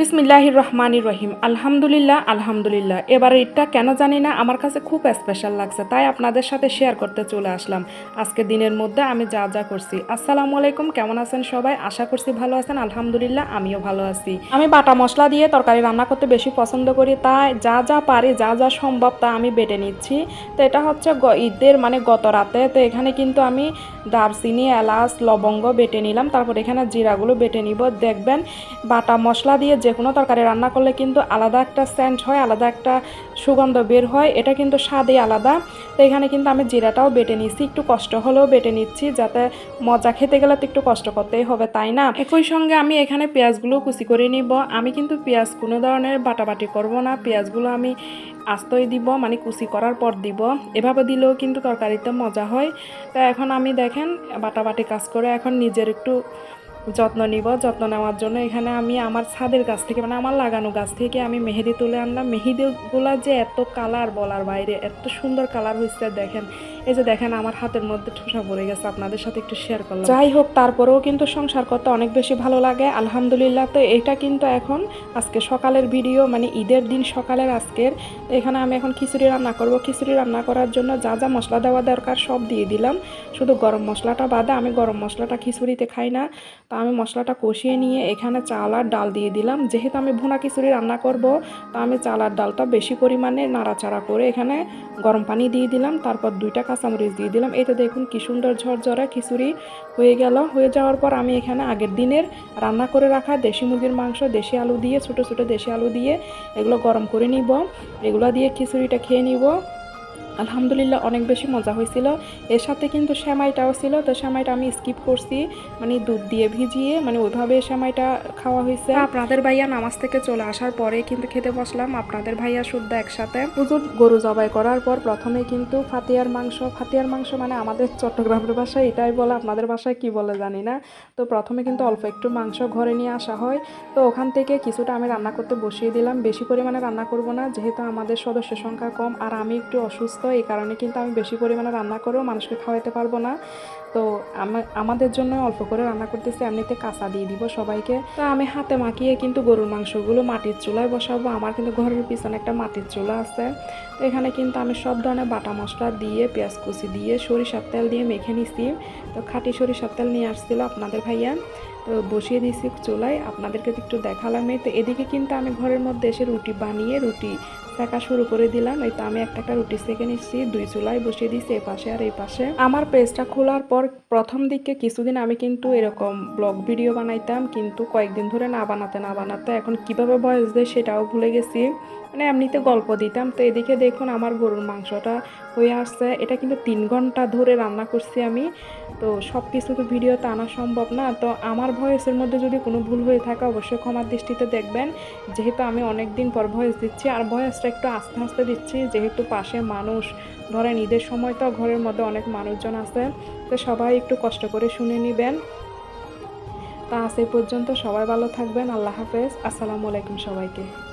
বিসমিল্লাহির রহমানির রহিম। আলহামদুলিল্লাহ আলহামদুলিল্লাহ। এবার ঈদটা কেন জানি না, আমার কাছে খুব স্পেশাল লাগছে, তাই আপনাদের সাথে শেয়ার করতে চলে আসলাম। আজকে দিনের মধ্যে আমি যা যা করছি। আসসালামু আলাইকুম, কেমন আছেন সবাই? আশা করছি ভালো আছেন, আলহামদুলিল্লাহ, আমিও ভালো আছি। আমি বাটা মশলা দিয়ে তরকারি রান্না করতে বেশি পছন্দ করি, তাই যা যা পারি, যা যা সম্ভব তা আমি বেটে নিচ্ছি। তো এটা হচ্ছে ঈদের মানে গত রাতে, তো এখানে কিন্তু আমি দারচিনি, এলাচ, লবঙ্গ বেটে নিলাম, তারপর এখানে জিরাগুলো বেটে নিব। দেখবেন বাটা মশলা দিয়ে যে কোনো তরকারি রান্না করলে কিন্তু আলাদা একটা সেন্ট হয়, আলাদা একটা সুগন্ধ বের হয়, এটা কিন্তু স্বাদই আলাদা। তো এখানে কিন্তু আমি জিরাটাও বেটে নিচ্ছি একটু কষ্ট হলেও বেটে নিচ্ছি, যাতে মজা খেতে গেলে তো একটু কষ্ট করতেই হবে, তাই না? একই সঙ্গে আমি এখানে পেঁয়াজগুলো কুচি করে নিব। আমি কিন্তু পেঁয়াজ কোনো ধরনের বাটাবাটি করব না, পেঁয়াজগুলো আমি আস্তই দিব মানে কুচি করার পর দিব। এভাবে দিলেও কিন্তু তরকারিতে মজা হয়। তো এখন আমি দেখেন, বাটাবাটি কাজ করে এখন নিজের একটু যত্ন নিব, যত্ন নেওয়ার জন্য এখানে আমি আমার ছাদের গাছ থেকে মানে আমার লাগানো গাছ থেকে আমি মেহেদি তুলে আনলাম। মেহেদিগুলা যে এত কালার বলার বাইরে, এত সুন্দর কালার হয়েছে দেখেন। এই যে দেখেন, আমার হাতের মধ্যে ঠোসা পড়ে গেছে। আপনাদের সাথে একটু শেয়ার করলাম। যাই হোক, তারপরেও কিন্তু সংসার করতে অনেক বেশি ভালো লাগে। আলহামদুলিল্লাহ, তো এটা কিন্তু এখন আজকে সকালের ভিডিও মানে ঈদের দিন সকালের আজকের। এখানে আমি এখন খিচুড়ি রান্না করব। খিচুড়ি রান্না করার জন্য যা যা মশলা দেওয়া দরকার সব দিয়ে দিলাম। শুধু গরম মশলাটা বাদে আমি গরম মশলাটা খিচুড়িতে খাই না। তো আমি মশলাটা কষিয়ে নিয়ে এখানে চাল আর ডাল দিয়ে দিলাম। যেহেতু আমি ভুনা খিচুড়ি রান্না করব, তো আমি চাল আর ডালটা বেশি পরিমাণে নাড়াচাড়া করে এখানে গরম পানি দিয়ে দিলাম। তারপর দুইটা কাঁচামরিচ দিয়ে দিলাম। এই তো দেখুন কি সুন্দর ঝরঝরা খিচুড়ি হয়ে গেল। হয়ে যাওয়ার পর আমি এখানে আগের দিনের রান্না করে রাখা দেশি মুরগির মাংস, দেশি আলু দিয়ে, ছোটো ছোটো দেশি আলু দিয়ে এগুলো গরম করে নিব। এগুলো দিয়ে খিচুড়িটা খেয়ে নিব। আলহামদুলিল্লাহ অনেক বেশি মজা হয়েছিল। এর সাথে কিন্তু সেমাইটাও ছিল তো সেমাইটা আমি স্কিপ করছি। মানে দুধ দিয়ে ভিজিয়ে মানে ওইভাবে সেমাইটা খাওয়া হয়েছে। আপনাদের ভাইয়া নামাজ থেকে চলে আসার পরে কিন্তু খেতে বসলাম। আপনাদের ভাইয়া শুদ্ধ একসাথে। হুজুর গরু জবাই করার পর প্রথমে কিন্তু ফাতিয়ার মাংস ফাতিয়ার মাংস মানে আমাদের চট্টগ্রামের ভাষায় এটাই বলে আপনাদের ভাষায় কি বলে জানি না। তো প্রথমে কিন্তু অল্প একটু মাংস ঘরে নিয়ে আসা হয়। তো ওখান থেকে কিছুটা আমি রান্না করতে বসিয়ে দিলাম। বেশি পরিমাণে রান্না করব না যেহেতু আমাদের সদস্য সংখ্যা কম আর আমি একটু অসুস্থ। এই কারণে কিন্তু আমি বেশি পরিমাণে রান্না করেও মানুষকে খাওয়াতে পারব না। তো আমাদের জন্য অল্প করে রান্না করতেছি এমনিতে কাঁচা দিয়ে দিব সবাইকে। তো আমি হাতে মাখিয়ে কিন্তু গরুর মাংসগুলো মাটির চুলায় বসাবো, আমার কিন্তু ঘরের পিছনে একটা মাটির চুলা আছে। তো এখানে কিন্তু আমি সব ধরনের বাটা মশলা দিয়ে, পেঁয়াজ কুচি দিয়ে, সরিষার তেল দিয়ে মেখে নিছি। তো খাঁটি সরিষার তেল নিয়ে আসছিল আপনাদের ভাইয়া। তো বসিয়ে দিয়েছি চুলায়, আপনাদেরকে একটু দেখালাম তো এদিকে কিন্তু আমি ঘরের মধ্যে এসে রুটি বানিয়ে, রুটি সেকা শুরু করে দিলাম। এই তো আমি একটা একটা রুটি সেকে নিচ্ছি, দুই চুলায় বসিয়ে দিচ্ছি এই পাশে আর এই পাশে। আমার পেজটা খোলার পর প্রথম দিকে কিছুদিন আমি কিন্তু এরকম ব্লগ ভিডিও বানাইতাম, কিন্তু কয়েকদিন ধরে না বানাতে না বানাতে এখন কীভাবে বয়স দেয় সেটাও ভুলে গেছি। মানে এমনিতে গল্প দিতাম। তো এদিকে দেখুন আমার গরুর মাংসটা হয়ে আসছে। এটা কিন্তু তিন ঘণ্টা ধরে রান্না করছি আমি। তো সব কিছু তো ভিডিওতে আনা সম্ভব না। তো আমার ভয়েসের মধ্যে যদি কোনো ভুল হয়ে থাকে অবশ্যই ক্ষমার দৃষ্টিতে দেখবেন। যেহেতু আমি অনেক দিন পর ভয়েস দিচ্ছি আর ভয়েসটা একটু আস্তে আস্তে দিচ্ছি। যেহেতু পাশে মানুষ, ধরেন ঈদের সময় তো ঘরের মধ্যে অনেক মানুষজন আছে। তো সবাই একটু কষ্ট করে শুনে নেবেন। তা আজ এই পর্যন্ত সবাই ভালো থাকবেন। আল্লাহ হাফেজ। আসসালামু আলাইকুম সবাইকে।